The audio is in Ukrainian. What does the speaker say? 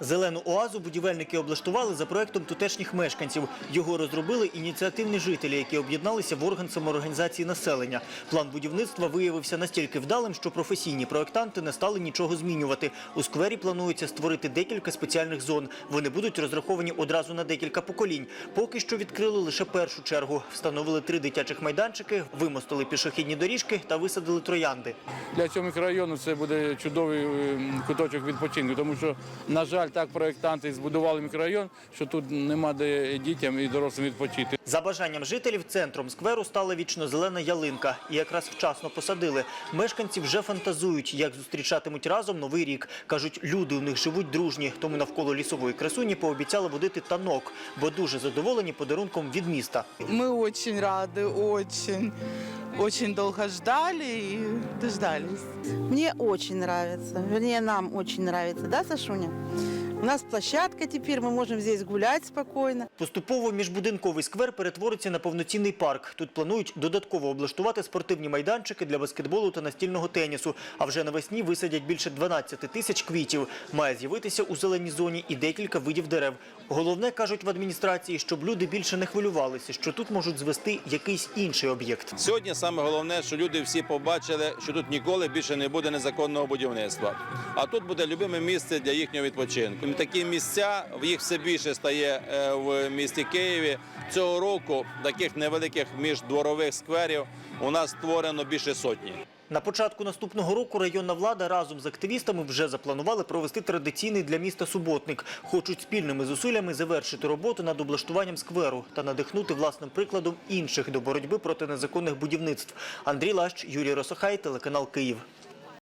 Зелену оазу будівельники облаштували за проектом тутешніх мешканців. Його розробили ініціативні жителі, які об'єдналися в орган самоорганізації населення. План будівництва виявився настільки вдалим, що професійні проектанти не стали нічого змінювати. У сквері планується створити декілька спеціальних зон. Вони будуть розраховані одразу на декілька поколінь. Поки що відкрили лише першу чергу. Встановили три дитячих майданчики, вимостили пішохідні доріжки та висадили троянди. Для цього мікрорайону це буде чудовий ем, куточок відпочинку, тому що, на жаль, так проєктанти збудували мікрорайон, що тут нема де дітям і дорослим відпочити. За бажанням жителів центром скверу стала вічно-зелена ялинка. І якраз вчасно посадили. Мешканці вже фантазують, як зустрічатимуть разом новий рік. Кажуть, люди у них живуть дружні, тому навколо лісової красуні пообіцяли водити танок, бо дуже задоволені подарунком від міста. Мы очень рады, очень. Очень долго ждали и дождались. Мне очень нравится. Вернее, нам очень нравится, да, Сашуня? У нас площадка теперь, мы можем здесь гулять спокойно. Поступово міжбудинковий сквер перетвориться на повноцінний парк. Тут планують додатково облаштувати спортивні майданчики для баскетболу та настільного тенісу. А вже навесні висадять більше 12 тисяч квітів. Має з'явитися у зеленій зоні і декілька видів дерев. Головне, кажуть в адміністрації, щоб люди більше не хвилювалися, що тут можуть звести якийсь інший об'єкт. Сьогодні саме головне, що люди всі побачили, що тут ніколи більше не буде незаконного будівництва. А тут буде любиме місце для їхнього відпочинку. Такі місця їх все більше стає е, в місті Києві. Цього року таких невеликих міждворових скверів у нас створено більше сотні. На початку наступного року районна влада разом з активістами вже запланували провести традиційний для міста суботник. Хочуть спільними зусиллями завершити роботу над облаштуванням скверу та надихнути власним прикладом інших до боротьби проти незаконних будівництв. Андрій Лащ, Юрій Росохай, телеканал Київ.